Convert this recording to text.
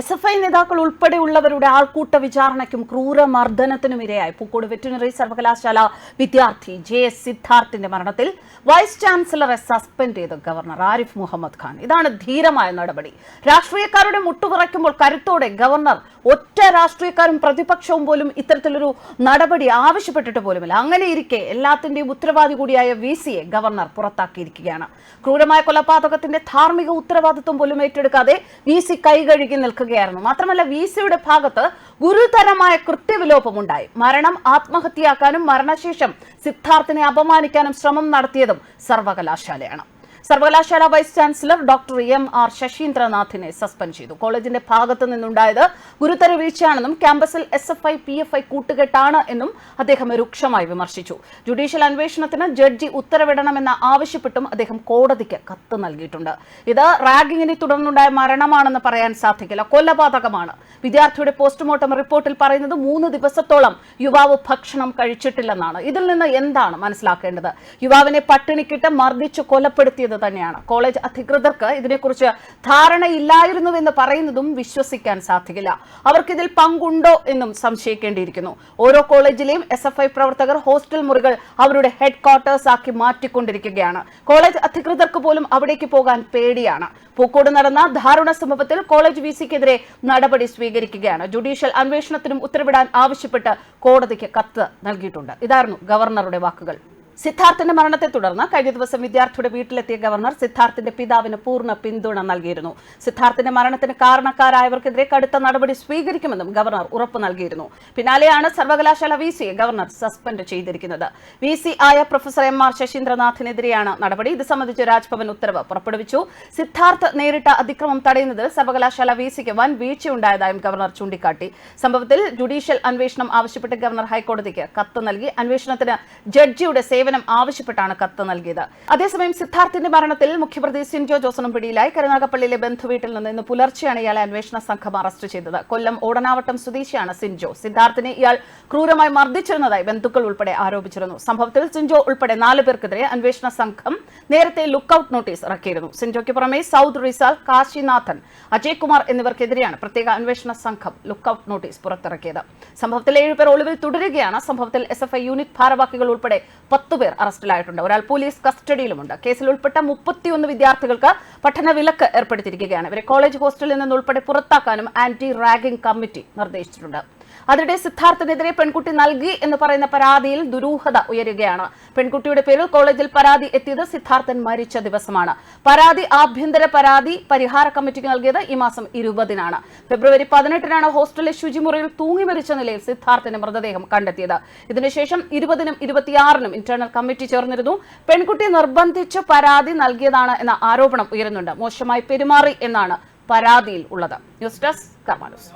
S F I നേതാക്കൾ ഉൾപ്പെടെയുള്ളവരുടെ ആൾക്കൂട്ട വിചാരണയ്ക്കും ക്രൂരമർദ്ദനത്തിനും ഇരയായി. പൂക്കോട് വെറ്റിനറി സർവകലാശാല വിദ്യാർത്ഥി ജെ എസ് സിദ്ധാർത്ഥിന്റെ മരണത്തിൽ വൈസ് ചാൻസലറെ സസ്പെൻഡ് ചെയ്ത ഗവർണർ ആരിഫ് മുഹമ്മദ് ഖാൻ. ഇതാണ് ധീരമായ നടപടി. രാഷ്ട്രീയക്കാരുടെ മുട്ടുപറയ്ക്കുമ്പോൾ കരുത്തോടെ ഗവർണർ ഒറ്റ രാഷ്ട്രീയക്കാരും പ്രതിപക്ഷവും പോലും ഇത്തരത്തിലൊരു നടപടി ആവശ്യപ്പെട്ടിട്ട് പോലുമില്ല. അങ്ങനെ ഇരിക്കെ എല്ലാത്തിന്റെയും ഉത്തരവാദി കൂടിയായ വി സിയെ ഗവർണർ പുറത്താക്കിയിരിക്കുകയാണ്. ക്രൂരമായ കൊലപാതകത്തിന്റെ ധാർമ്മിക ഉത്തരവാദിത്വം പോലും ഏറ്റെടുക്കാതെ വി സി കൈകഴുകി നിൽക്കുകയായിരുന്നു മാത്രമല്ല വി സിയുടെ ഭാഗത്ത് ഗുരുതരമായ കൃത്യവിലോപമുണ്ടായി. മരണം ആത്മഹത്യയാക്കാനും മരണശേഷം സിദ്ധാർത്ഥിനെ അപമാനിക്കാനും ശ്രമം നടത്തിയതും സർവകലാശാലയാണ്. സർവകലാശാല vice chancellor doctor M R ശശീന്ദ്രനാഥിനെ suspend ചെയ്തു. കോളേജിന്റെ ഭാഗത്തു നിന്നുണ്ടായത് ഗുരുതര വീഴ്ചയാണെന്നും ക്യാമ്പസിൽ S F I P F I കൂട്ടുകെട്ടാണ് എന്നും അദ്ദേഹം രൂക്ഷമായി വിമർശിച്ചു. ജുഡീഷ്യൽ അന്വേഷണത്തിന് ജഡ്ജി ഉത്തരവിടണമെന്ന് ആവശ്യപ്പെട്ടും അദ്ദേഹം കോടതിക്ക് കത്ത് നൽകിയിട്ടുണ്ട്. ഇത് റാഗിങ്ങിനെ തുടർന്നുണ്ടായ മരണമാണെന്ന് പറയാൻ സാധിക്കില്ല. കൊലപാതകമാണ്. വിദ്യാർത്ഥിയുടെ പോസ്റ്റ്മോർട്ടം റിപ്പോർട്ടിൽ പറയുന്നത് മൂന്ന് ദിവസത്തോളം യുവാവ് ഭക്ഷണം കഴിച്ചിട്ടില്ലെന്നാണ്. ഇതിൽ നിന്ന് എന്താണ് മനസ്സിലാക്കേണ്ടത്? യുവാവിനെ പട്ടിണിക്കിട്ട് മർദ്ദിച്ചു കൊലപ്പെടുത്തിയത് തന്നെയാണ്. കോളേജ് അധികൃതർക്ക് ഇതിനെക്കുറിച്ച് ധാരണയില്ലായിരുന്നുവെന്ന് പറയുന്നതും വിശ്വസിക്കാൻ സാധിക്കില്ല. അവർക്കിതിൽ പങ്കുണ്ടോ എന്നും സംശയിക്കേണ്ടിയിരിക്കുന്നു. ഓരോ കോളേജിലെയും എസ് എഫ് ഐ പ്രവർത്തകർ ഹോസ്റ്റൽ മുറികൾ അവരുടെ ഹെഡ് ക്വാർട്ടേഴ്സ് ആക്കി മാറ്റിക്കൊണ്ടിരിക്കുകയാണ്. കോളേജ് അധികൃതർക്ക് പോലും അവിടേക്ക് പോകാൻ പേടിയാണ്. പൂക്കോട് നടന്ന ധാരുണ സംഭവത്തിൽ കോളേജ് വി സിക്കെതിരെ നടപടി സ്വീകരിക്കുകയാണ്. ജുഡീഷ്യൽ അന്വേഷണത്തിനും ഉത്തരവിടാൻ ആവശ്യപ്പെട്ട് കോടതിക്ക് കത്ത് നൽകിയിട്ടുണ്ട്. ഇതായിരുന്നു ഗവർണറുടെ വാക്കുകൾ. സിദ്ധാർത്ഥിന്റെ മരണത്തെ തുടർന്ന് കഴിഞ്ഞ ദിവസം വിദ്യാർത്ഥിയുടെ വീട്ടിലെത്തിയ ഗവർണർ സിദ്ധാർത്ഥിന്റെ പിതാവിന് പൂർണ പിന്തുണ നൽകിയിരുന്നു. സിദ്ധാർത്ഥിന്റെ മരണത്തിന് കാരണക്കാരായവർക്കെതിരെ കടുത്ത നടപടി സ്വീകരിക്കുമെന്നും ഗവർണർ ഉറപ്പു നൽകിയിരുന്നു. പിന്നാലെയാണ് സർവകലാശാല വി സിയെ ഗവർണർ സസ്പെൻഡ് ചെയ്തിരിക്കുന്നത്. വി സി ആയ പ്രൊഫസർ എം ആർ ശശീന്ദ്രനാഥിനെതിരെയാണ് നടപടി. ഇത് സംബന്ധിച്ച് രാജ്ഭവൻ ഉത്തരവ് പുറപ്പെടുവിച്ചു. സിദ്ധാർത്ഥ് നേരിട്ട അതിക്രമം തടയുന്നതിൽ സർവകലാശാല വി സിക്ക് വൻ വീഴ്ചയുണ്ടായതായും ഗവർണർ ചൂണ്ടിക്കാട്ടി. സംഭവത്തിൽ ജുഡീഷ്യൽ അന്വേഷണം ആവശ്യപ്പെട്ട് ഗവർണർ ഹൈക്കോടതിക്ക് കത്ത് നൽകി. അന്വേഷണത്തിന് ജഡ്ജിയുടെ ആവശ്യപ്പെട്ടാണ് കത്ത് നൽകിയത്. അതേസമയം സിദ്ധാർത്ഥിന്റെ മരണത്തിൽ മുഖ്യപ്രതി സിൻജോ ജോസണും പിടിയിലായി. കരുനാഗപ്പള്ളിയിലെ ബന്ധുവീട്ടിൽ നിന്ന് ഇന്ന് പുലർച്ചെയാണ് ഇയാളെ അന്വേഷണ സംഘം അറസ്റ്റ് ചെയ്തത്. കൊല്ലം ഓടനാവട്ടം സ്വദേശിയാണ് സിൻജോ സിദ്ധാർത്ഥിനെ ഇയാൾ ക്രൂരമായി മർദ്ദിച്ചിരുന്നതായി ബന്ധുക്കൾ ഉൾപ്പെടെ ആരോപിച്ചിരുന്നു. സംഭവത്തിൽ സിൻജോ ഉൾപ്പെടെ നാല് പേർക്കെതിരെ അന്വേഷണ സംഘം നേരത്തെ ലുക്കൌട്ട് നോട്ടീസ് ഇറക്കിയിരുന്നു. സിൻജോയ്ക്ക് പുറമെ സൌദ് റിസാൽ കാശിനാഥൻ അജയ് കുമാർ എന്നിവർക്കെതിരെയാണ് പ്രത്യേക അന്വേഷണ സംഘം ലുക്കൌട്ട് നോട്ടീസ് പുറത്തിറക്കിയത്. സംഭവത്തിൽ ഏഴുപേർ ഒളിവിൽ തുടരുകയാണ്. സംഭവത്തിൽ എസ് എഫ് ഐ യൂണിറ്റ് ഭാരവാഹികൾ ഉൾപ്പെടെ പത്തുപേർ അറസ്റ്റിലായിട്ടുണ്ട്. ഒരാൾ പോലീസ് കസ്റ്റഡിയിലുമുണ്ട്. കേസിൽ ഉൾപ്പെട്ട മുപ്പത്തിയൊന്ന് വിദ്യാർത്ഥികൾക്ക് പഠന വിലക്ക് ഏർപ്പെടുത്തിയിരിക്കുകയാണ്. ഇവരെ കോളേജ് ഹോസ്റ്റലിൽ നിന്ന് ഉൾപ്പെടെ പുറത്താക്കാനും ആന്റി റാഗിംഗ് കമ്മിറ്റി നിർദ്ദേശിച്ചിട്ടുണ്ട്. അതിനിടെ സിദ്ധാർത്ഥനെതിരെ പെൺകുട്ടി നൽകി എന്ന് പറയുന്ന പരാതിയിൽ ദുരൂഹത ഉയരുകയാണ്. പെൺകുട്ടിയുടെ പേരിൽ കോളേജിൽ പരാതി എത്തിയത് സിദ്ധാർത്ഥൻ മരിച്ച ദിവസമാണ്. പരാതി ആഭ്യന്തര പരാതി പരിഹാര കമ്മിറ്റിക്ക് നൽകിയത് ഈ മാസം ഇരുപതിനാണ്. ഫെബ്രുവരി പതിനെട്ടിനാണ് ഹോസ്റ്റലിലെ ശുചിമുറിയിൽ തൂങ്ങി മരിച്ച നിലയിൽ സിദ്ധാർത്ഥിന്റെ മൃതദേഹം കണ്ടെത്തിയത്. ഇതിനുശേഷം ഇരുപതിനും ഇരുപത്തിയാറിനും ഇന്റേണൽ കമ്മിറ്റി ചേർന്നിരുന്നു. പെൺകുട്ടി നിർബന്ധിച്ച് പരാതി നൽകിയതാണ് എന്ന ആരോപണം ഉയരുന്നുണ്ട്. മോശമായി പെരുമാറി എന്നാണ് പരാതിയിൽ ഉള്ളത്. News desk കർമാനൂസ്